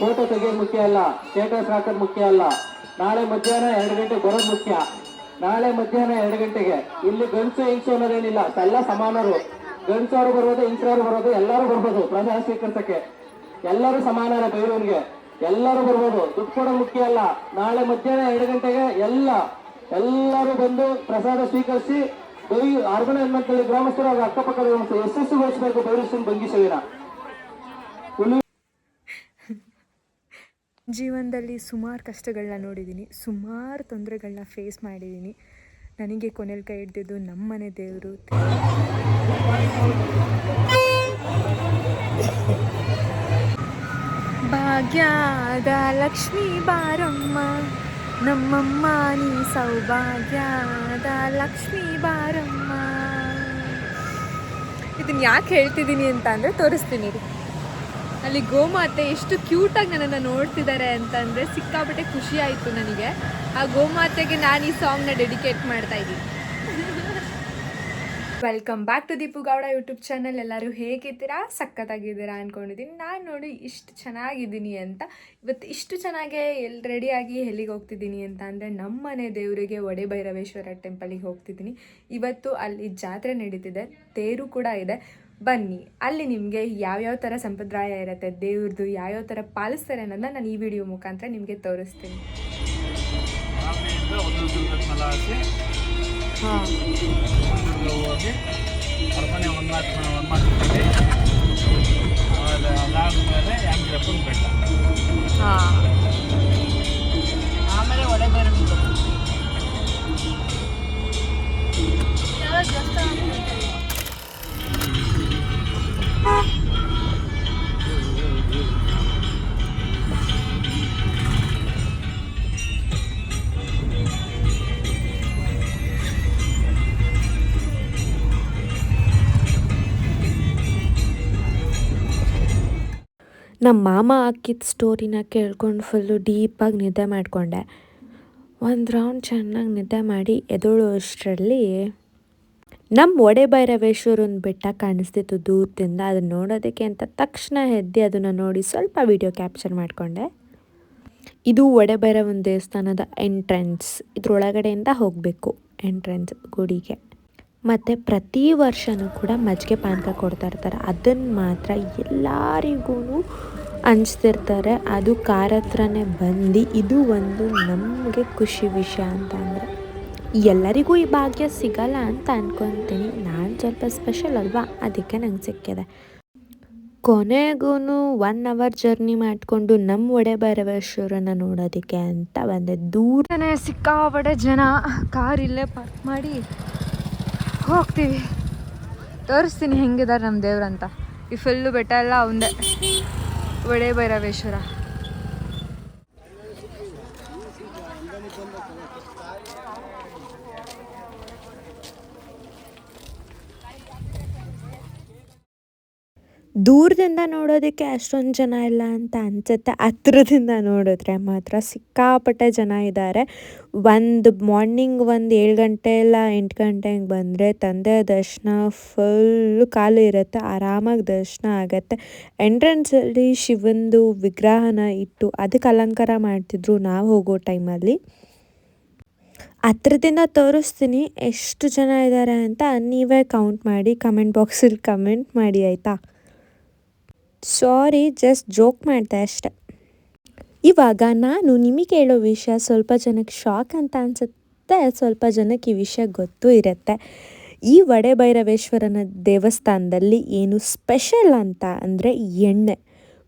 Photo ತೆಗೆಯೋದು ಮುಖ್ಯ ಅಲ್ಲ ಸ್ಟೇಟಸ್ ಹಾಕೋದು ಮುಖ್ಯ ಅಲ್ಲ. ನಾಳೆ ಮಧ್ಯಾಹ್ನ ಎರಡು ಗಂಟೆ ಬರೋದು ಮುಖ್ಯ. ನಾಳೆ ಮಧ್ಯಾಹ್ನ ಎರಡು ಗಂಟೆಗೆ. ಇಲ್ಲಿ ಗಂಡಸು ಹಿಂಸು ಅನ್ನೋದೇನಿಲ್ಲ, ಎಲ್ಲ ಸಮಾನರು. ಗಂಡಸವರು ಬರೋದು ಹಿಂಸರು ಬರೋದು, ಎಲ್ಲರೂ ಬರ್ಬೋದು ಪ್ರಸಾದ ಸ್ವೀಕರಿಸಕ್ಕೆ ಎಲ್ಲರೂ ಸಮಾನರ ಬೈರೂನ್ಗೆ ಎಲ್ಲರೂ ಬರ್ಬೋದು. ದುಡ್ಡು ಕೊಡೋದು ಮುಖ್ಯ ಅಲ್ಲ. ನಾಳೆ ಮಧ್ಯಾಹ್ನ ಎರಡು ಗಂಟೆಗೆ ಎಲ್ಲ, ಎಲ್ಲರೂ ಬಂದು ಪ್ರಸಾದ ಸ್ವೀಕರಿಸಿ ಬೈ ಅರ್ಬನ್ ಹನುಮಂತಳ್ಳಿ ಗ್ರಾಮಸ್ಥರು ಹಾಗೂ ಅಕ್ಕಪಕ್ಕದ ಯಶಸ್ಸುಗೊಳಿಸಬೇಕು ಬೈರೂರಿನ ಬಂಗಿಸವಿನ. ಜೀವನದಲ್ಲಿ ಸುಮಾರು ಕಷ್ಟಗಳನ್ನ ನೋಡಿದ್ದೀನಿ ಸುಮಾರು ತೊಂದರೆಗಳನ್ನ ಫೇಸ್ ಮಾಡಿದ್ದೀನಿ ನನಗೆ ಕೊನೆಯಲ್ಲಿ ಕೈ ಹಿಡ್ದಿದ್ದು ನಮ್ಮನೆ ದೇವರು. ಭಾಗ್ಯದ ಲಕ್ಷ್ಮೀ ಬಾರಮ್ಮ, ನಮ್ಮಮ್ಮ ನೀ ಸೌಭಾಗ್ಯದ ಲಕ್ಷ್ಮೀ ಬಾರಮ್ಮ. ಇದನ್ನ ಯಾಕೆ ಹೇಳ್ತಿದ್ದೀನಿ ಅಂತ ಅಂದರೆ ತೋರಿಸ್ತೀನಿ. ಅಲ್ಲಿ ಗೋಮಾತೆ ಎಷ್ಟು ಕ್ಯೂಟಾಗಿ ನನ್ನನ್ನು ನೋಡ್ತಿದ್ದಾರೆ ಅಂತಂದರೆ ಸಿಕ್ಕಾಪಟ್ಟೆ ಖುಷಿ ಆಯಿತು ನನಗೆ. ಆ ಗೋಮಾತೆಗೆ ನಾನು ಈ ಸಾಂಗ್ನ ಡೆಡಿಕೇಟ್ ಮಾಡ್ತಾ ಇದ್ದೀನಿ. Welcome back to Deepu Gowda YouTube channel ಎಲ್ಲರೂ ಹೇಗಿದ್ದೀರಾ? ಸಖತ್ತಾಗಿದ್ದೀರಾ ಅಂದ್ಕೊಂಡಿದ್ದೀನಿ ನಾನು ನೋಡಿ ಇಷ್ಟು ಚೆನ್ನಾಗಿದ್ದೀನಿ ಅಂತ. ಇವತ್ತು ಇಷ್ಟು ಚೆನ್ನಾಗೇ ಎಲ್ಲಿ ರೆಡಿಯಾಗಿ ಎಲ್ಲಿಗೆ ಹೋಗ್ತಿದ್ದೀನಿ ಅಂತ ಅಂದರೆ ನಮ್ಮನೆ ದೇವರಿಗೆ ಒಡೆ ಭೈರವೇಶ್ವರ ಟೆಂಪಲಿಗೆ ಹೋಗ್ತಿದ್ದೀನಿ. ಇವತ್ತು ಅಲ್ಲಿ ಜಾತ್ರೆ ನಡೀತಿದೆ. ತೇರು ಕೂಡ ಇದೆ. ಬನ್ನಿ. ಅಲ್ಲಿ ನಿಮಗೆ ಯಾವ್ಯಾವ ಥರ ಸಂಪ್ರದಾಯ ಇರುತ್ತೆ ದೇವ್ರದ್ದು ಯಾವ್ಯಾವ ಥರ ಪಾಲಿಸ್ತಾರೆ ಅನ್ನೋದನ್ನ ನಾನು ಈ ವಿಡಿಯೋ ಮುಖಾಂತರ ನಿಮಗೆ ತೋರಿಸ್ತೀನಿ. ಹಾಂ. ಒಂದು ದುರ್ಗದ ನಮ್ಮ ಮಾಮ ಹಾಕಿದ ಸ್ಟೋರಿನ ಕೇಳ್ಕೊಂಡು ಫುಲ್ಲು ಡೀಪಾಗಿ ನಿದ್ದೆ ಮಾಡಿಕೊಂಡೆ. ಒಂದು ರೌಂಡ್ ಚೆನ್ನಾಗಿ ನಿದ್ದೆ ಮಾಡಿ ಎದೊಳು ಅಷ್ಟರಲ್ಲಿ ನಮ್ಮ ಒಡೆ ಭೈರವೇಶ್ವರನ ಬೆಟ್ಟ ಕಾಣಿಸ್ತಿತ್ತು ದೂರದಿಂದ. ಅದನ್ನ ನೋಡೋದಕ್ಕೆ ಅಂತ ತಕ್ಷಣ ಎದ್ದು ಅದನ್ನು ನೋಡಿ ಸ್ವಲ್ಪ ವಿಡಿಯೋ ಕ್ಯಾಪ್ಚರ್ ಮಾಡಿಕೊಂಡೆ. ಇದು ಒಡೆ ಭೈರವನ ದೇವಸ್ಥಾನದ ಎಂಟ್ರೆನ್ಸ್ ಇದ್ರೊಳಗಡೆಯಿಂದ ಹೋಗಬೇಕು ಎಂಟ್ರೆನ್ಸ್ ಗುಡಿಗೆ. ಮತ್ತು ಪ್ರತಿ ವರ್ಷವೂ ಕೂಡ ಮಜ್ಜಿಗೆ ಪಾನಕ ಕೊಡ್ತಾ ಇರ್ತಾರೆ. ಅದನ್ನು ಮಾತ್ರ ಎಲ್ಲರಿಗೂ ಹಂಚ್ತಿರ್ತಾರೆ. ಅದು ಕಾರ್ ಹತ್ರನೇ ಬಂದು ಇದು ಒಂದು ನಮಗೆ ಖುಷಿ ವಿಷಯ ಅಂತ ಅಂದರೆ, ಎಲ್ಲರಿಗೂ ಈ ಭಾಗ್ಯ ಸಿಗಲ್ಲ ಅಂತ ಅಂದ್ಕೊತೀನಿ ನಾನು ಸ್ವಲ್ಪ ಸ್ಪೆಷಲ್ ಅಲ್ವಾ? ಅದಕ್ಕೆ ನಂಗೆ ಸಿಕ್ಕಿದೆ. ಕೊನೆಗೂ ಒನ್ ಅವರ್ ಜರ್ನಿ ಮಾಡಿಕೊಂಡು ನಮ್ಮ ಒಡೆ ಭೈರವೇಶ್ವರನ ನೋಡೋದಕ್ಕೆ ಅಂತ ಬಂದೆ ದೂರನೇ ಸಿಕ್ಕಾಪಡೆ ಜನ. ಕಾರ್ ಇಲ್ಲೇ ಪಾರ್ಕ್ ಮಾಡಿ ಹೋಗ್ತೀವಿ. ತೋರಿಸ್ತೀನಿ ಹೆಂಗಿದ್ದಾರೆ ನಮ್ಮ ದೇವ್ರಂತ. ಈ ಫುಲ್ಲು ಬೆಟ್ಟ ಎಲ್ಲ ಅವಂದೇ. ಒಡೆ ಭೈರವೇಶ್ವರ ದೂರದಿಂದ ನೋಡೋದಕ್ಕೆ ಅಷ್ಟೊಂದು ಜನ ಇಲ್ಲ ಅಂತ ಅನ್ಸುತ್ತೆ. ಹತ್ರದಿಂದ ನೋಡಿದ್ರೆ ಮಾತ್ರ ಸಿಕ್ಕಾಪಟ್ಟೆ ಜನ ಇದ್ದಾರೆ. ಒಂದು ಮಾರ್ನಿಂಗ್ ಒಂದು ಏಳು ಗಂಟೆ ಇಲ್ಲ ಎಂಟು ಹಂಗೆ ಬಂದರೆ ತಂದೆ ದರ್ಶನ ಫುಲ್ಲು ಖಾಲಿ ಇರುತ್ತೆ, ಆರಾಮಾಗಿ ದರ್ಶನ ಆಗುತ್ತೆ. ಎಂಟ್ರೆನ್ಸಲ್ಲಿ ಶಿವಂದು ವಿಗ್ರಹನ ಇಟ್ಟು ಅದಕ್ಕೆ ಅಲಂಕಾರ ಮಾಡ್ತಿದ್ರು ನಾವು ಹೋಗೋ ಟೈಮಲ್ಲಿ ಹತ್ರದಿಂದ ತೋರಿಸ್ತೀನಿ ಎಷ್ಟು ಜನ ಇದ್ದಾರೆ ಅಂತ ನೀವೇ ಕೌಂಟ್ ಮಾಡಿ ಕಮೆಂಟ್ ಬಾಕ್ಸಲ್ಲಿ ಕಮೆಂಟ್ ಮಾಡಿ, ಆಯಿತಾ? ಸಾರಿ ಜಸ್ಟ್ ಜೋಕ್ ಮಾಡಿದೆ ಅಷ್ಟೆ ಇವಾಗ ನಾನು ನಿಮಗೆ ಹೇಳೋ ವಿಷಯ ಸ್ವಲ್ಪ ಜನಕ್ಕೆ ಶಾಕ್ ಅಂತ ಅನಿಸುತ್ತೆ, ಸ್ವಲ್ಪ ಜನಕ್ಕೆ ಈ ವಿಷಯ ಗೊತ್ತೂ ಇರುತ್ತೆ. ಈ ವಡೆ ಭೈರವೇಶ್ವರನ ದೇವಸ್ಥಾನದಲ್ಲಿ ಏನು ಸ್ಪೆಷಲ್ ಅಂತ ಅಂದರೆ ಎಣ್ಣೆ.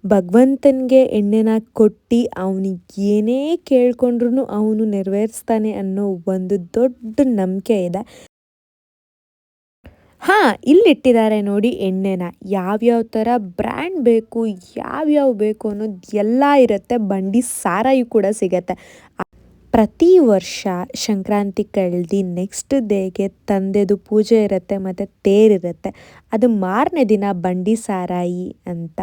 ಭಗವಂತನಿಗೆ ಎಣ್ಣೆನ ಕೊಟ್ಟು ಅವನಿಗೆ ಏನೇ ಕೇಳ್ಕೊಂಡ್ರು ಅವನು ನೆರವೇರಿಸ್ತಾನೆ ಅನ್ನೋ ಒಂದು ದೊಡ್ಡ ನಂಬಿಕೆ ಇದೆ. ಹಾಂ, ಇಲ್ಲಿಟ್ಟಿದ್ದಾರೆ ನೋಡಿ ಎಣ್ಣೆನ. ಯಾವ್ಯಾವ ಥರ ಬ್ರ್ಯಾಂಡ್ ಬೇಕು, ಯಾವ್ಯಾವ ಬೇಕು ಅನ್ನೋದು ಎಲ್ಲ ಇರುತ್ತೆ. ಬಂಡಿ ಸಾರಾಯಿ ಕೂಡ ಸಿಗತ್ತೆ. ಪ್ರತಿ ವರ್ಷ ಸಂಕ್ರಾಂತಿ ಕಳೆದು ನೆಕ್ಸ್ಟ್ ಡೇಗೆ ತಂದೆದು ಪೂಜೆ ಇರುತ್ತೆ, ಮತ್ತು ತೇರಿರುತ್ತೆ ಅದು ಮಾರನೇ ದಿನ ಬಂಡಿ ಸಾರಾಯಿ ಅಂತ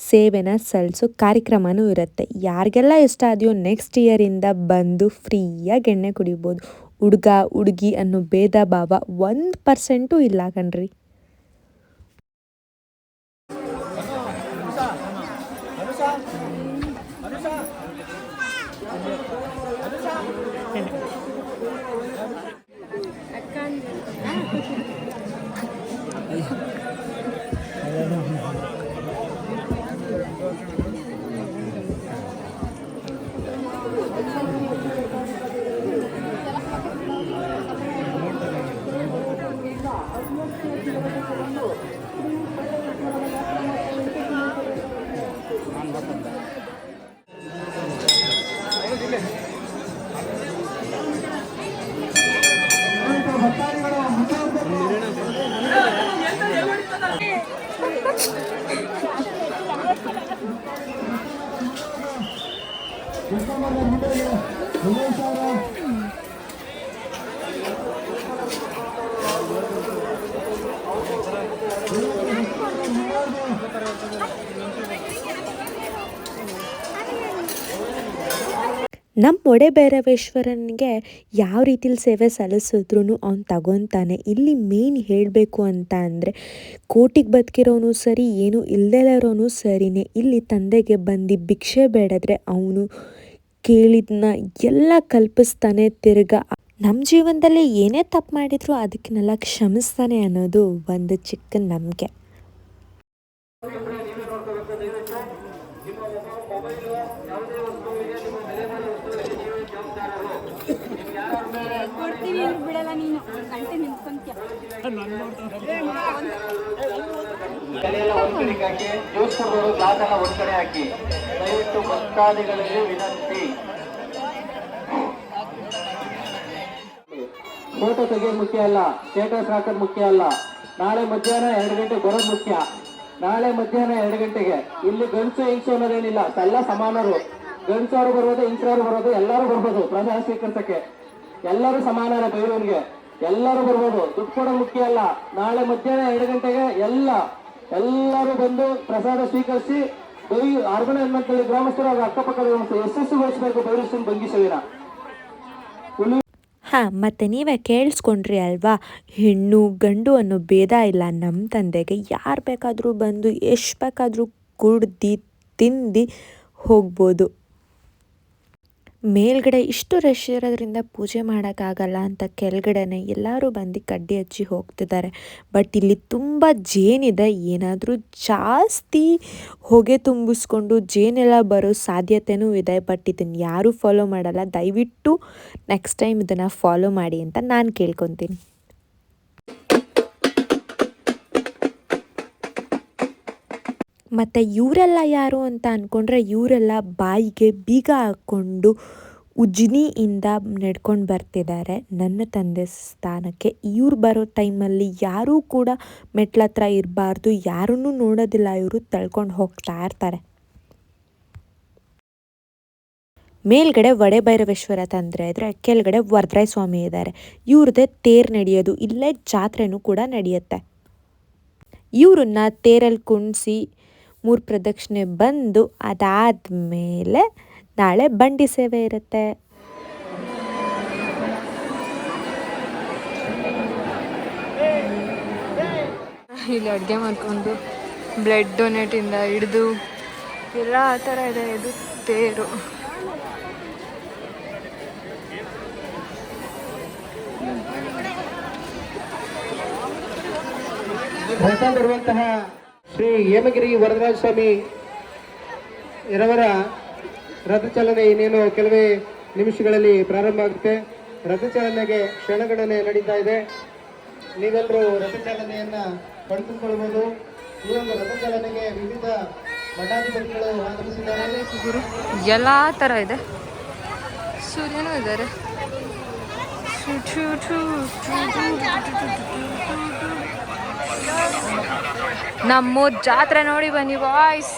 ಸೇವೆನ ಸಲ್ಲಿಸೋ ಕಾರ್ಯಕ್ರಮವೂ ಇರುತ್ತೆ. ಯಾರಿಗೆಲ್ಲ ಇಷ್ಟ ಆದೆಯೋ ನೆಕ್ಸ್ಟ್ ಇಯರಿಂದ ಬಂದು ಫ್ರೀಯಾಗಿ ಎಣ್ಣೆ ಕುಡಿಬೋದು. ಹುಡುಗ ಹುಡ್ಗಿ ಅನ್ನೋ ಭೇದ ಭಾವ ಒಂದು ಪರ್ಸೆಂಟು ಇಲ್ಲ ಕಣ್ರಿ. ನಮ್ಮ ಒಡೆ ಭೈರವೇಶ್ವರನಿಗೆ ಯಾವ ರೀತಿಲಿ ಸೇವೆ ಸಲ್ಲಿಸಿದ್ರು ಅವ್ನು ತಗೊತಾನೆ. ಇಲ್ಲಿ ಮೇನ್ ಹೇಳಬೇಕು ಅಂತ ಅಂದರೆ ಕೋಟಿಗೆ ಬದುಕಿರೋನು ಸರಿ, ಏನು ಇಲ್ಲದೇ ಸರಿನೇ. ಇಲ್ಲಿ ತಂದೆಗೆ ಬಂದು ಭಿಕ್ಷೆ ಬೇಡದ್ರೆ ಅವನು ಕೇಳಿದ್ನ ಎಲ್ಲ ಕಲ್ಪಿಸ್ತಾನೆ ತಿರ್ಗ. ನಮ್ಮ ಜೀವನದಲ್ಲಿ ಏನೇ ತಪ್ಪು ಮಾಡಿದ್ರು ಅದಕ್ಕೆನೆಲ್ಲ ಕ್ಷಮಿಸ್ತಾನೆ ಅನ್ನೋದು ಒಂದು ಚಿಕ್ಕ ನಂಬಿಕೆ. ಹಾಕಿ ದಯವಿಟ್ಟು ಭಕ್ತಾದಿಗಳಿಗೆ ವಿನಂತಿ ಫೋಟೋ ತೆಗೆಯೋದು ಮುಖ್ಯ ಅಲ್ಲ ಸ್ಟೇಟಸ್ ಹಾಕೋದು ಮುಖ್ಯ ಅಲ್ಲ. ನಾಳೆ ಮಧ್ಯಾಹ್ನ ಎರಡು ಗಂಟೆ ಬರೋದು ಮುಖ್ಯ. ನಾಳೆ ಮಧ್ಯಾಹ್ನ ಎರಡು ಗಂಟೆಗೆ. ಇಲ್ಲಿ ಗಂಡಸು ಹೆಂಗಸು ಅನ್ನೋದೇನಿಲ್ಲ. ಎಲ್ಲ ಸಮಾನರು. ಗಂಡಸವರು ಬರೋದು ಹೆಂಗಸರು ಬರೋದು, ಎಲ್ಲರೂ ಬರ್ಬೋದು ಪ್ರಸಾದ ಸ್ವೀಕರಿಸಕ್ಕೆ. ಎಲ್ಲರೂ ಸಮಾನರ ಬೈರೂರಿಗೆ ಎಲ್ಲರೂ ಬರ್ಬೋದು. ದುಡ್ಡು ಕೂಡ ಮುಖ್ಯ ಅಲ್ಲ. ನಾಳೆ ಮಧ್ಯಾಹ್ನ ಎರಡು ಗಂಟೆಗೆ ಎಲ್ಲ, ಎಲ್ಲರೂ ಬಂದು ಪ್ರಸಾದ ಸ್ವೀಕರಿಸಿ ಬೈ ಹೆಣ್ಮಕ್ಕಳಿಗೆ ಗ್ರಾಮಸ್ಥರು ಹಾಗೂ ಅಕ್ಕಪಕ್ಕದ ಯಶಸ್ಸುಗೊಳಿಸಬೇಕು ಬೈರೂರಿನ ಭಂಗಿಸವಿನ ಹಾಂ, ಮತ್ತು ನೀವೇ ಕೇಳಿಸ್ಕೊಂಡ್ರಿ ಅಲ್ವಾ? ಹೆಣ್ಣು, ಗಂಡು ಅನ್ನೋ ಭೇದ ಇಲ್ಲ. ನಮ್ಮ ತಂದೆಗೆ ಯಾರು ಬೇಕಾದರೂ ಬಂದು ಎಷ್ಟು ಬೇಕಾದರೂ ಕುಡ್ದು, ತಿಂದು ಹೋಗ್ಬೋದು. ಮೇಲ್ಗಡೆ ಇಷ್ಟು ರಶ್ ಇರೋದ್ರಿಂದ ಪೂಜೆ ಮಾಡೋಕ್ಕಾಗಲ್ಲ ಅಂತ ಕೆಳಗಡೆನೆ ಎಲ್ಲರೂ ಬಂದು ಕಡ್ಡಿ ಹಚ್ಚಿ ಹೋಗ್ತಿದ್ದಾರೆ. ಬಟ್ ಇಲ್ಲಿ ತುಂಬ ಜೇನಿದೆ ಏನಾದರೂ ಜಾಸ್ತಿ ಹೊಗೆ ತುಂಬಿಸ್ಕೊಂಡು ಜೇನೆಲ್ಲ ಬರೋ ಸಾಧ್ಯತೆನೂ ಇದೆ. ಬಟ್ ಇದನ್ನು ಯಾರೂ ಫಾಲೋ ಮಾಡಲ್ಲ. ದಯವಿಟ್ಟು ನೆಕ್ಸ್ಟ್ ಟೈಮ್ ಇದನ್ನು ಫಾಲೋ ಮಾಡಿ ಅಂತ ನಾನು ಕೇಳ್ಕೊತೀನಿ. ಮತ್ತು ಇವರೆಲ್ಲ ಯಾರು ಅಂತ ಅಂದ್ಕೊಂಡ್ರೆ ಇವರೆಲ್ಲ ಬಾಯಿಗೆ ಬೀಗ ಹಾಕ್ಕೊಂಡು ಉಜ್ನಿಯಿಂದ ನಡ್ಕೊಂಡು ಬರ್ತಿದ್ದಾರೆ. ನನ್ನ ತಂದೆ ಸ್ಥಾನಕ್ಕೆ ಇವ್ರು ಬರೋ ಟೈಮಲ್ಲಿ ಯಾರೂ ಕೂಡ ಮೆಟ್ಲತ್ರ ಇರಬಾರ್ದು, ಯಾರನ್ನೂ ನೋಡೋದಿಲ್ಲ, ಇವರು ತಳ್ಕೊಂಡು ಹೋಗ್ತಾ ಇರ್ತಾರೆ. ಮೇಲ್ಗಡೆ ವಡೆ ಭೈರವೇಶ್ವರ ತಂದ್ರೆ ಇದ್ರೆ, ಕೆಳಗಡೆ ವರದ್ರಾಯ ಸ್ವಾಮಿ ಇದ್ದಾರೆ. ಇವ್ರದ್ದೇ ತೇರ್ ನಡೆಯೋದು, ಇಲ್ಲೇ ಜಾತ್ರೆನೂ ಕೂಡ ನಡೆಯುತ್ತೆ. ಇವರನ್ನ ತೇರಲ್ಲಿ ಕುಣಿಸಿ ಮೂರು ಪ್ರದಕ್ಷಿಣೆ ಬಂದು ಅದಾದ ಮೇಲೆ ನಾಳೆ ಬಂಡಿ ಸೇವೆ ಇರುತ್ತೆ. ಇಲ್ಲಿ ಅಡುಗೆ ಮಾಡ್ಕೊಂಡು ಬ್ಲಡ್ ಡೊನೇಟಿಂದ ಹಿಡಿದು ಎಲ್ಲ ಆ ಥರ ಇದೆ ಇದು ತೇರು. ಹೊಸದಿರುವಂತಹ ಶ್ರೀ ಹೇಮಗಿರಿ ವರದರಾಜ ಸ್ವಾಮಿ ಇರವರ ರಥಚಲನೆ ಇನ್ನೇನು ಕೆಲವೇ ನಿಮಿಷಗಳಲ್ಲಿ ಪ್ರಾರಂಭ ಆಗುತ್ತೆ ರಥಚಲನೆಗೆ ಕ್ಷಣಗಣನೆ ನಡೀತಾ ಇದೆ ನೀವೆಲ್ಲರೂ ರಥಚಾಲನೆಯನ್ನು ಪಡೆದುಕೊಳ್ಬೋದು ಈ ಒಂದು ರಥಚಾಲನೆಗೆ ವಿವಿಧ ಮಠಾಧಿಪತಿಗಳು ಆಗಮಿಸಿದ್ದಾರೆ ಎಲ್ಲ ಥರ ಇದೆ ಸೂರ್ಯನೂ ಇದ್ದಾರೆ ನಮ್ಮೂರ್ ಜಾತ್ರೆ ನೋಡಿ ಬನ್ನಿ ಬಾಯ್ಸ್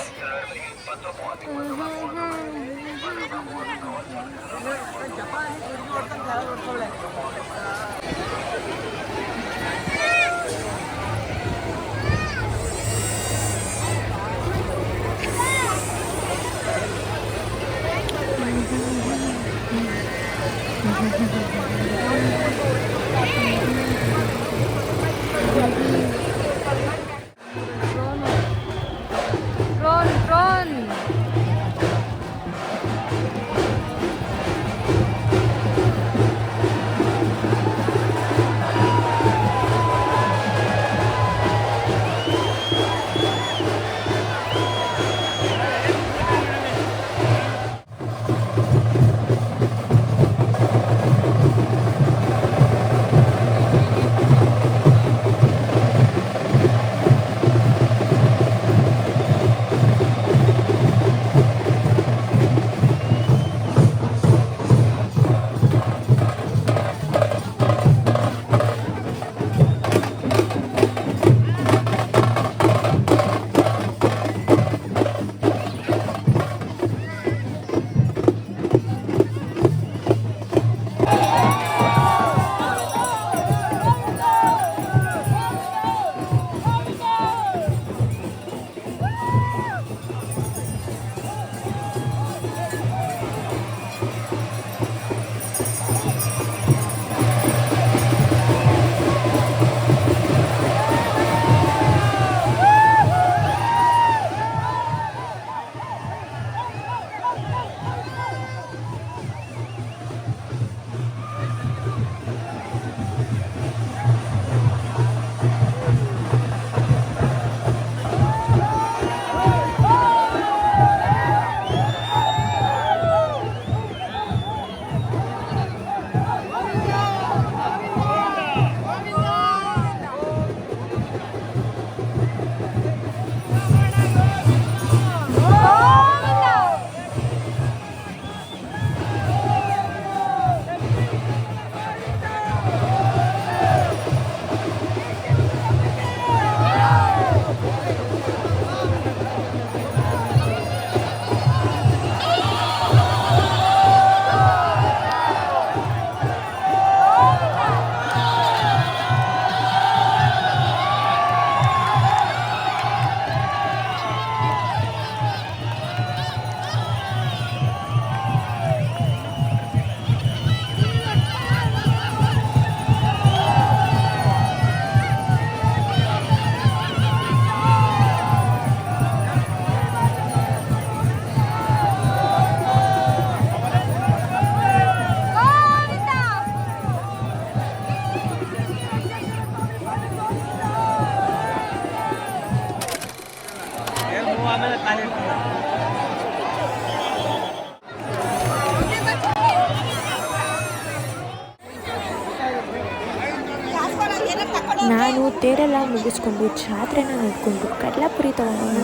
ಮುಗಿಸ್ಕೊಂಡು ಜಾತ್ರೆನ ನೋಡಿಕೊಂಡು ಕಡಲೆಪುರಿ ತೊಗೊಂಡು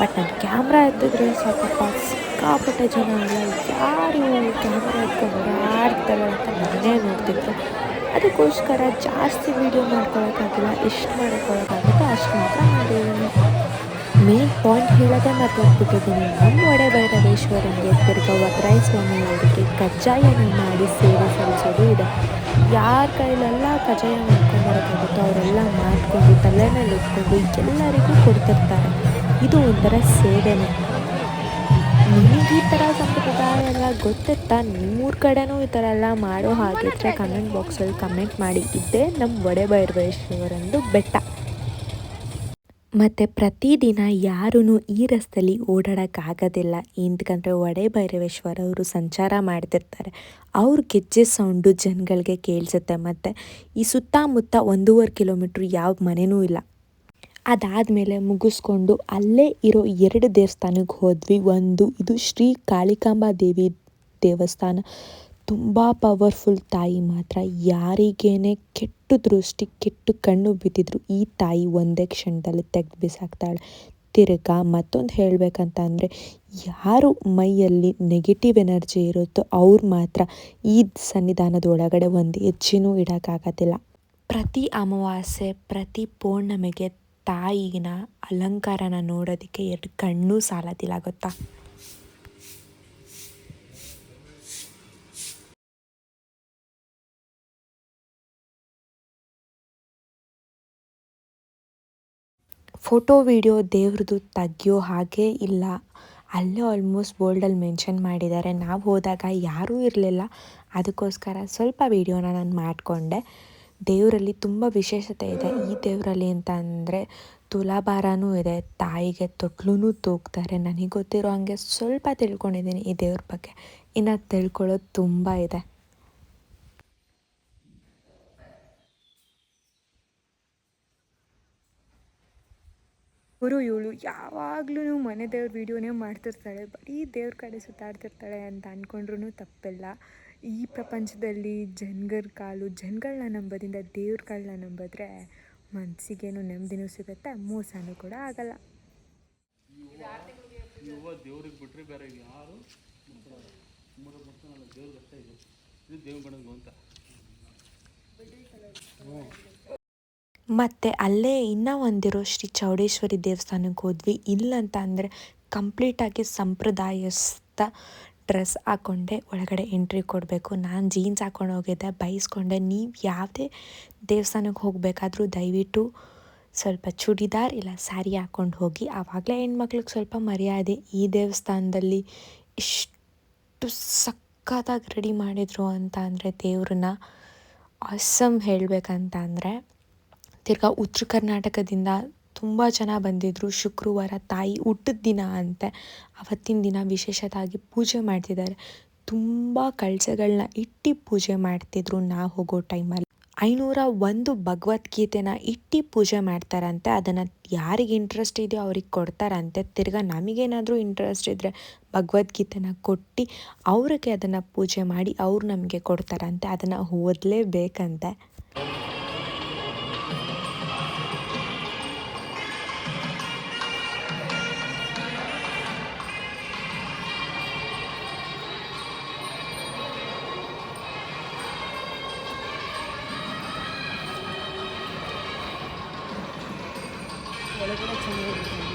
ಬಟ್ ನಾನು ಕ್ಯಾಮ್ರಾ ಎತ್ತಿದ್ರೆ ಸಾಕಪ್ಪ, ಸಿಕ್ಕಾಪಟ್ಟೆ ಜನ ಅಲ್ಲ. ಯಾರು ಕ್ಯಾಮ್ರಾ ಎತ್ಕೊಂಡು ಓಡಾಡ್ತಾರೆ ಅಂತ ನಾನೇ ನೋಡ್ತಿದ್ರು ಅದಕ್ಕೋಸ್ಕರ ಜಾಸ್ತಿ ವೀಡಿಯೋ ಮಾಡ್ಕೊಳಕ್ಕಾಗಿಲ್ಲ ಎಷ್ಟು ಮಾಡ್ಕೊಳಕ್ಕಾಗುತ್ತೋ ಅಷ್ಟು ಮಾತ್ರ ಮಾಡಿದ್ದೀನಿ. ಮೇನ್ ಪಾಯಿಂಟ್ ಹೇಳೋದೇ ಮರ್ತೋಗ್ಬಿಟ್ಟಿದ್ದೀನಿ ನಮ್ಮ ಒಡೆ ಭೈರವೇಶ್ವರಂಗೆ ತಿರ್ಗ ವಕ್ರಾಯ ಸ್ವಾಮಿ ಅವರಿಗೆ ಕಜ್ಜಾಯನ ಮಾಡಿ ಸೇವೆ ಸಲ್ಲಿಸೋದು ಇದೆ. ಯಾರ ಕೈಲೆಲ್ಲ ಕಜ್ಜಾಯ ಮಾಡ್ಕೊಂಡು ಬರೋಕ್ಕಾಗುತ್ತೋ ಅವರೆಲ್ಲ ಮಾಡಿಕೊಂಡು ತಲೆ ಮೇಲೆ ಇಟ್ಕೊಂಡು ಎಲ್ಲರಿಗೂ ಕೊಡ್ತಿರ್ತಾರೆ. ಇದು ಒಂಥರ ಸೇವೆನೇ. ನಿಮಗೆ ಈ ಥರ ಸಂಪ್ರದಾಯ ಎಲ್ಲ ಗೊತ್ತಿತ್ತಾ? ನಿಮ್ಮೂರ ಕಡೆನೂ ಈ ಥರ ಎಲ್ಲ ಮಾಡೋ ಹಾಗಿದ್ರೆ ಕಮೆಂಟ್ ಬಾಕ್ಸಲ್ಲಿ ಕಮೆಂಟ್ ಮಾಡಿ. ಇದ್ದೇ ನಮ್ಮ ಒಡೆ ಭೈರವೇಶ್ವರಂದು ಬೆಟ್ಟ. ಮತ್ತು ಪ್ರತಿದಿನ ಯಾರೂ ಈ ರಸ್ತೆಯಲ್ಲಿ ಓಡಾಡೋಕ್ಕಾಗೋದಿಲ್ಲ. ಎಂತಕಂದರೆ ಒಡೆ ಭೈರವೇಶ್ವರ ಅವರು ಸಂಚಾರ ಮಾಡ್ತಿರ್ತಾರೆ. ಅವ್ರ ಗೆಜ್ಜೆ ಸೌಂಡು ಜನಗಳಿಗೆ ಕೇಳಿಸುತ್ತೆ ಮತ್ತು ಈ ಸುತ್ತಮುತ್ತ ಒಂದೂವರೆ ಕಿಲೋಮೀಟ್ರ್ ಯಾವ ಮನೆಯೂ ಇಲ್ಲ. ಅದಾದಮೇಲೆ ಮುಗಿಸ್ಕೊಂಡು ಅಲ್ಲೇ ಇರೋ ಎರಡು ದೇವಸ್ಥಾನಕ್ಕೆ ಹೋದ್ವಿ. ಒಂದು ಇದು ಶ್ರೀ ಕಾಳಿಕಾಂಬಾ ದೇವಿ ದೇವಸ್ಥಾನ. ತುಂಬ ಪವರ್ಫುಲ್ ತಾಯಿ ಮಾತ್ರ. ಯಾರಿಗೇನೆ ಕೆಟ್ಟ ದೃಷ್ಟಿ, ಕೆಟ್ಟು ಕಣ್ಣು ಬಿದ್ದಿದ್ರು ಈ ತಾಯಿ ಒಂದೇ ಕ್ಷಣದಲ್ಲಿ ತೆಗ್ದು ಬಿಸಾಕ್ತಾಳೆ. ತಿರ್ಗಾ ಮತ್ತೊಂದು ಹೇಳಬೇಕಂತ ಅಂದರೆ ಯಾರು ಮೈಯಲ್ಲಿ ನೆಗೆಟಿವ್ ಎನರ್ಜಿ ಇರುತ್ತೋ ಅವ್ರು ಮಾತ್ರ ಈ ಸನ್ನಿಧಾನದ ಒಳಗಡೆ ಒಂದು ಹೆಜ್ಜೆನೂ ಇಡೋಕ್ಕಾಗೋದಿಲ್ಲ. ಪ್ರತಿ ಅಮಾವಾಸ್ಯೆ, ಪ್ರತಿ ಪೌರ್ಣಮಿಗೆ ತಾಯಿನ ಅಲಂಕಾರನ ನೋಡೋದಕ್ಕೆ ಎರಡು ಕಣ್ಣೂ ಸಾಲದಿಲ್ಲ, ಗೊತ್ತಾ? ಫೋಟೋ ವಿಡಿಯೋ ದೇವ್ರದ್ದು ತೆಗಿಯೋ ಹಾಗೆ ಇಲ್ಲ. ಅಲ್ಲೇ ಆಲ್ಮೋಸ್ಟ್ ಬೋಲ್ಡಲ್ಲಿ ಮೆನ್ಷನ್ ಮಾಡಿದ್ದಾರೆ. ನಾವು ಹೋದಾಗ ಯಾರೂ ಇರಲಿಲ್ಲ. ಅದಕ್ಕೋಸ್ಕರ ಸ್ವಲ್ಪ ವೀಡಿಯೋನ ನಾನು ಮಾಡಿಕೊಂಡೆ. ದೇವರಲ್ಲಿ ತುಂಬ ವಿಶೇಷತೆ ಇದೆ. ಈ ದೇವರಲ್ಲಿ ಅಂತ ಅಂದರೆ ತುಲಾಭಾರನೂ ಇದೆ. ತಾಯಿಗೆ ತೊಟ್ಲೂ ತೂಗ್ತಾರೆ. ನನಗೆ ಗೊತ್ತಿರೋ ಹಾಗೆ ಸ್ವಲ್ಪ ತಿಳ್ಕೊಂಡಿದ್ದೀನಿ ಈ ದೇವ್ರ ಬಗ್ಗೆ. ಇನ್ನು ತಿಳ್ಕೊಳ್ಳೋದು ತುಂಬ ಇದೆ. ಅವರು ಇವಳು ಯಾವಾಗಲೂ ಮನೆ ದೇವ್ರ ವೀಡಿಯೋನೇ ಮಾಡ್ತಿರ್ತಾಳೆ ಬರೀ ದೇವ್ರ ಕಡೆ ಸುತ್ತಾಡ್ತಿರ್ತಾಳೆ ಅಂತ ಅಂದ್ಕೊಂಡ್ರೂ ತಪ್ಪಿಲ್ಲ. ಈ ಪ್ರಪಂಚದಲ್ಲಿ ಜನಗಳ ಕಾಲು ಜನಗಳನ್ನ ನಂಬೋದಿಂದ ದೇವ್ರುಗಳ್ನ ನಂಬಿದ್ರೆ ಮನಸ್ಸಿಗೇನು ನೆಮ್ಮದಿನೂ ಸಿಗುತ್ತೆ ಮೋಸನೂ ಕೂಡ ಆಗಲ್ಲ. ದೇವ್ರಿಗೆ ಬಿಟ್ಟರೆ ಬೇರೆ ಯಾರು ಮುಟ್ಕೊಳಲ್ಲ ಮೂರ ಮುಟ್ಕೊಳಲ್ಲ ದೇವ್ರಿಗೆ ಅಷ್ಟೇ ಇದು. ಇದು ದೇವ್ರ ಅಂತ ಮತ್ತು ಅಲ್ಲೇ ಇನ್ನೂ ಒಂದಿರೋ ಶ್ರೀ ಚೌಡೇಶ್ವರಿ ದೇವಸ್ಥಾನಕ್ಕೆ ಹೋದ್ವಿ. ಇಲ್ಲಂತ ಅಂದರೆ ಕಂಪ್ಲೀಟಾಗಿ ಸಂಪ್ರದಾಯಸ್ಥ ಡ್ರೆಸ್ ಹಾಕ್ಕೊಂಡೆ ಒಳಗಡೆ ಎಂಟ್ರಿ ಕೊಡಬೇಕು. ನಾನು ಜೀನ್ಸ್ ಹಾಕ್ಕೊಂಡು ಹೋಗಿದ್ದೆ, ಬೈಸ್ಕೊಂಡೆ. ನೀವು ಯಾವುದೇ ದೇವಸ್ಥಾನಕ್ಕೆ ಹೋಗಬೇಕಾದ್ರೂ ದಯವಿಟ್ಟು ಸ್ವಲ್ಪ ಚೂಡಿದಾರ್ ಇಲ್ಲ ಸ್ಯಾರಿ ಹಾಕ್ಕೊಂಡು ಹೋಗಿ. ಆವಾಗಲೇ ಹೆಣ್ಮಕ್ಳಿಗೆ ಸ್ವಲ್ಪ ಮರ್ಯಾದೆ. ಈ ದೇವಸ್ಥಾನದಲ್ಲಿ ಇಷ್ಟು ಸಖತ್ತಾಗಿ ರೆಡಿ ಮಾಡಿದರು ಅಂತ ಅಂದರೆ ದೇವ್ರನ್ನ ಆಸಮ್ ಹೇಳಬೇಕಂತ ಅಂದರೆ ತಿರ್ಗಾ ಉತ್ತರ ಕರ್ನಾಟಕದಿಂದ ತುಂಬ ಜನ ಬಂದಿದ್ದರು ಶುಕ್ರವಾರ ತಾಯಿ ಹುಟ್ಟಿದ ದಿನ ಅಂತೆ. ಅವತ್ತಿನ ದಿನ ವಿಶೇಷವಾಗಿ ಪೂಜೆ ಮಾಡ್ತಿದ್ದಾರೆ. ತುಂಬ ಕಳಸಗಳನ್ನ ಇಟ್ಟು ಪೂಜೆ ಮಾಡ್ತಿದ್ರು ನಾ ಹೋಗೋ ಟೈಮಲ್ಲಿ. ಐನೂರ ಒಂದು ಭಗವದ್ಗೀತೆನ ಇಟ್ಟು ಪೂಜೆ ಮಾಡ್ತಾರಂತೆ. ಅದನ್ನು ಯಾರಿಗೆ ಇಂಟ್ರೆಸ್ಟ್ ಇದೆಯೋ ಅವ್ರಿಗೆ ಕೊಡ್ತಾರಂತೆ. ತಿರ್ಗಾ ನಮಗೇನಾದರೂ ಇಂಟ್ರೆಸ್ಟ್ ಇದ್ದರೆ ಭಗವದ್ಗೀತೆನ ಕೊಟ್ಟು ಅವ್ರಿಗೆ ಅದನ್ನು ಪೂಜೆ ಮಾಡಿ ಅವ್ರು ನಮಗೆ ಕೊಡ್ತಾರಂತೆ. ಅದನ್ನು ಓದಲೇಬೇಕಂತೆ. 원래 그렇죠.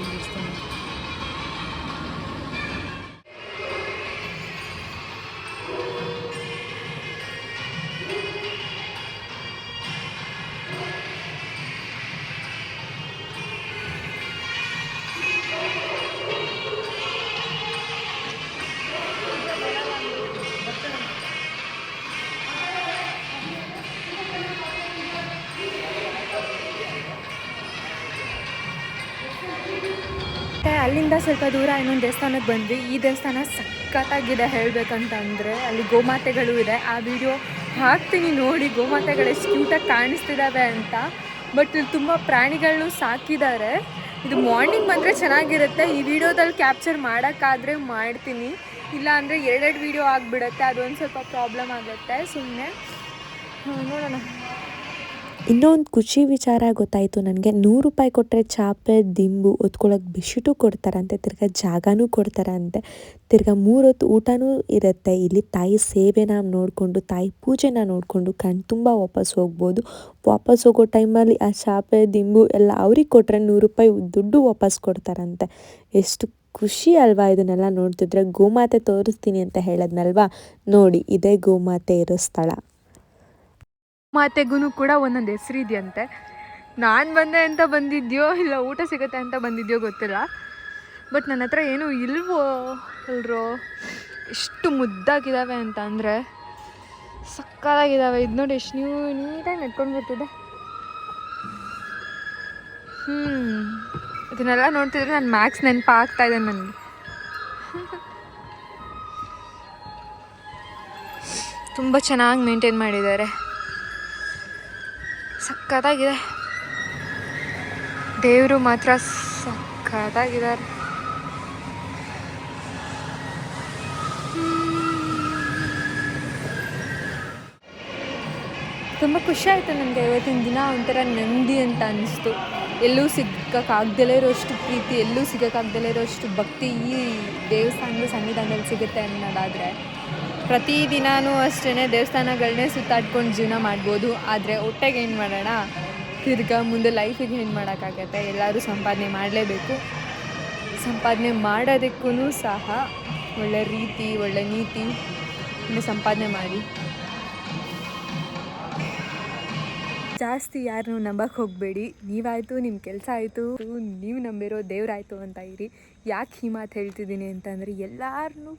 ಮತ್ತು ಅಲ್ಲಿಂದ ಸ್ವಲ್ಪ ದೂರ ಇನ್ನೊಂದು ದೇವಸ್ಥಾನಕ್ಕೆ ಬಂದ್ವಿ. ಈ ದೇವಸ್ಥಾನ ಸಖತ್ತಾಗಿದೆ ಹೇಳಬೇಕಂತ ಅಂದರೆ ಅಲ್ಲಿ ಗೋಮಾತೆಗಳು ಇದೆ. ಆ ವಿಡಿಯೋ ಹಾಕ್ತೀನಿ ನೋಡಿ ಗೋಮಾತೆಗಳು ಎಷ್ಟು ಕ್ಯೂಟಾಗಿ ಕಾಣಿಸ್ತಿದ್ದಾವೆ ಅಂತ. ಬಟ್ ಇಲ್ಲಿ ತುಂಬ ಪ್ರಾಣಿಗಳನ್ನು ಸಾಕಿದ್ದಾರೆ ಇದು ಮಾರ್ನಿಂಗ್ ಬಂದರೆ ಚೆನ್ನಾಗಿರುತ್ತೆ. ಈ ವಿಡಿಯೋದಲ್ಲಿ ಕ್ಯಾಪ್ಚರ್ ಮಾಡೋಕ್ಕಾದರೆ ಮಾಡ್ತೀನಿ. ಇಲ್ಲ ಅಂದರೆ ಎರಡೆರಡು ವಿಡಿಯೋ ಆಗಿಬಿಡುತ್ತೆ. ಅದೊಂದು ಸ್ವಲ್ಪ ಪ್ರಾಬ್ಲಮ್ ಆಗುತ್ತೆ. ಸುಮ್ಮನೆ ನೋಡೋಣ. ಇನ್ನೊಂದು ಖುಷಿ ವಿಚಾರ ಗೊತ್ತಾಯಿತು ನನಗೆ. ನೂರು ರೂಪಾಯಿ ಕೊಟ್ಟರೆ ಚಾಪೆ, ದಿಂಬು ಹೊತ್ಕೊಳ್ಳೋಕೆ ಬೆಡ್ಶೀಟು ಕೊಡ್ತಾರಂತೆ, ತಿರ್ಗಾ ಜಾಗನೂ ಕೊಡ್ತಾರಂತೆ. ತಿರ್ಗಾ ಮೂರೊತ್ತು ಊಟನೂ ಇರುತ್ತೆ. ಇಲ್ಲಿ ತಾಯಿ ಸೇವೆನ ನೋಡಿಕೊಂಡು, ತಾಯಿ ಪೂಜೆನ ನೋಡಿಕೊಂಡು ಕಣ್ಣು ತುಂಬ ವಾಪಸ್ ಹೋಗ್ಬೋದು. ವಾಪಸ್ ಹೋಗೋ ಟೈಮಲ್ಲಿ ಆ ಚಾಪೆ, ದಿಂಬು ಎಲ್ಲ ಅವ್ರಿಗೆ ಕೊಟ್ಟರೆ ನೂರು ರೂಪಾಯಿ ದುಡ್ಡು ವಾಪಸ್ ಕೊಡ್ತಾರಂತೆ. ಎಷ್ಟು ಖುಷಿ ಅಲ್ವಾ ಇದನ್ನೆಲ್ಲ ನೋಡ್ತಿದ್ರೆ. ಗೋಮಾತೆ ತೋರಿಸ್ತೀನಿ ಅಂತ ಹೇಳದ್ನಲ್ವಾ? ನೋಡಿ, ಇದೇ ಗೋಮಾತೆ ಇರೋ ಸ್ಥಳ. ಮಾತೆಗೂ ಕೂಡ ಒಂದೊಂದು ಹೆಸರು ಇದೆಯಂತೆ. ನಾನು ಬಂದೆ ಅಂತ ಬಂದಿದ್ಯೋ ಇಲ್ಲ ಊಟ ಸಿಗುತ್ತೆ ಅಂತ ಬಂದಿದ್ಯೋ ಗೊತ್ತಿಲ್ಲ. ಬಟ್ ನನ್ನ ಹತ್ರ ಏನೂ ಇಲ್ವೋ ಅಲ್ರೋ ಎಷ್ಟು ಮುದ್ದಾಗಿದ್ದಾವೆ ಅಂತ ಅಂದರೆ ಸಕ್ಕದಾಗಿದ್ದಾವೆ ಇದು ನೋಡಿ ಎಷ್ಟು ನೀವು ನೀಟಾಗಿ ನೆಟ್ಕೊಂಡು ಬರ್ತಿದೆ. ಹ್ಞೂ ಇದನ್ನೆಲ್ಲ ನೋಡ್ತಿದ್ರೆ ನಾನು ಮ್ಯಾಕ್ಸ್ ನೆನಪು ಆಗ್ತಾ ಇದೆ ನನಗೆ. ತುಂಬ ಚೆನ್ನಾಗಿ ಮೇಂಟೈನ್ ಮಾಡಿದ್ದಾರೆ. ಸಕ್ಕತ್ತಾಗಿದೆ ದೇವರು ಮಾತ್ರ ಸಕ್ಕತ್ತಾಗಿದ್ದಾರೆ ತುಂಬ ಖುಷಿ ಆಯಿತು ನನಗೆ ಇವತ್ತಿನ ದಿನ ಒಂಥರ ನೆಮ್ಮದಿ ಅಂತ ಅನ್ನಿಸ್ತು. ಎಲ್ಲೂ ಸಿಗೋಕ್ಕಾಗ್ದಲೇ ಇರೋಷ್ಟು ಪ್ರೀತಿ, ಎಲ್ಲೂ ಸಿಗೋಕ್ಕಾಗ್ದಲೇ ಇರೋಷ್ಟು ಭಕ್ತಿ ಈ ದೇವಸ್ಥಾನದ ಸನ್ನಿಧಾನದಲ್ಲಿ ಸಿಗುತ್ತೆ ಅನ್ನೋದಾದರೆ. ಪ್ರತಿದಿನವೂ ಅಷ್ಟೇ ದೇವಸ್ಥಾನಗಳನ್ನೇ ಸುತ್ತಾಡ್ಕೊಂಡು ಜೀವನ ಮಾಡ್ಬೋದು, ಆದರೆ ಹೊಟ್ಟೆಗೆ ಏನು ಮಾಡೋಣ? ತಿರ್ಗಾ ಮುಂದೆ ಲೈಫಿಗೆ ಏನು ಮಾಡೋಕ್ಕಾಗತ್ತೆ? ಎಲ್ಲರೂ ಸಂಪಾದನೆ ಮಾಡಲೇಬೇಕು. ಸಂಪಾದನೆ ಮಾಡೋದಕ್ಕೂ ಸಹ ಒಳ್ಳೆ ರೀತಿ, ಒಳ್ಳೆ ನೀತಿ ಸಂಪಾದನೆ ಮಾಡಿ. ಜಾಸ್ತಿ ಯಾರನ್ನೂ ನಂಬಕ್ಕೆ ಹೋಗಬೇಡಿ. ನೀವಾಯಿತು ನಿಮ್ಮ ಕೆಲಸ ಆಯಿತು. ನೀವು ನಂಬಿರೋ ದೇವರಾಯಿತು ಅಂತ ಇರಿ. ಯಾಕೆ ಈ ಮಾತು ಹೇಳ್ತಿದ್ದೀನಿ ಅಂತಂದರೆ ಎಲ್ಲರನ್ನೂ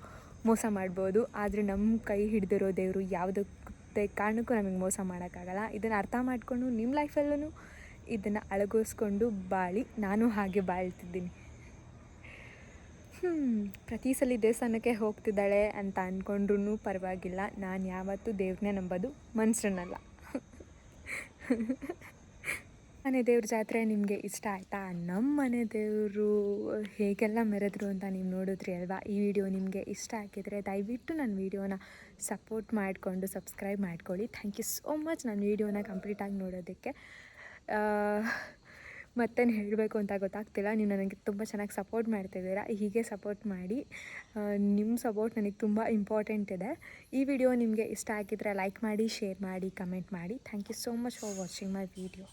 ಮೋಸ ಮಾಡ್ಬೋದು, ಆದರೆ ನಮ್ಮ ಕೈ ಹಿಡಿದಿರೋ ದೇವರು ಯಾವುದಕ್ಕೆ ಕಾರಣಕ್ಕೂ ನಮಗೆ ಮೋಸ ಮಾಡೋಕ್ಕಾಗಲ್ಲ. ಇದನ್ನು ಅರ್ಥ ಮಾಡಿಕೊಂಡು ನಿಮ್ಮ ಲೈಫಲ್ಲೂ ಇದನ್ನು ಅಳಗೋಸ್ಕೊಂಡು ಬಾಳಿ, ನಾನು ಹಾಗೆ ಬಾಳ್ತಿದ್ದೀನಿ. ಹ್ಞೂ ಪ್ರತಿ ಸಲ ದೇವಸ್ಥಾನಕ್ಕೆ ಹೋಗ್ತಿದ್ದಾಳೆ ಅಂತ ಅಂದ್ಕೊಂಡ್ರೂ ಪರವಾಗಿಲ್ಲ. ನಾನು ಯಾವತ್ತೂ ದೇವ್ರನ್ನೇ ನಂಬೋದು ಮನುಷ್ಯನಲ್ಲ ಮನೆ ದೇವ್ರ ಜಾತ್ರೆ ನಿಮಗೆ ಇಷ್ಟ ಆಯಿತಾ? ನಮ್ಮ ಮನೆ ದೇವರು ಹೇಗೆಲ್ಲ ಮೆರೆದ್ರು ಅಂತ ನೀವು ನೋಡಿದ್ರಿ ಅಲ್ವಾ? ಈ ವಿಡಿಯೋ ನಿಮಗೆ ಇಷ್ಟ ಆಗಿದ್ರೆ ದಯವಿಟ್ಟು ನನ್ನ ವಿಡಿಯೋನ ಸಪೋರ್ಟ್ ಮಾಡಿಕೊಂಡು ಸಬ್ಸ್ಕ್ರೈಬ್ ಮಾಡ್ಕೊಳ್ಳಿ. ಥ್ಯಾಂಕ್ ಯು ಸೋ ಮಚ್ ನನ್ನ ವಿಡಿಯೋನ ಕಂಪ್ಲೀಟಾಗಿ ನೋಡೋದಕ್ಕೆ. ಮತ್ತೇನು ಹೇಳಬೇಕು ಅಂತ ಗೊತ್ತಾಗ್ತಿಲ್ಲ. ನೀವು ನನಗೆ ತುಂಬ ಚೆನ್ನಾಗಿ ಸಪೋರ್ಟ್ ಮಾಡ್ತಿದ್ದೀರಾ. ಹೀಗೆ ಸಪೋರ್ಟ್ ಮಾಡಿ. ನಿಮ್ಮ ಸಪೋರ್ಟ್ ನನಗೆ ತುಂಬ ಇಂಪಾರ್ಟೆಂಟ್ ಇದೆ. ಈ ವಿಡಿಯೋ ನಿಮಗೆ ಇಷ್ಟ ಆಗಿದ್ದರೆ ಲೈಕ್ ಮಾಡಿ, ಶೇರ್ ಮಾಡಿ, ಕಮೆಂಟ್ ಮಾಡಿ. Thank you so much for watching my video.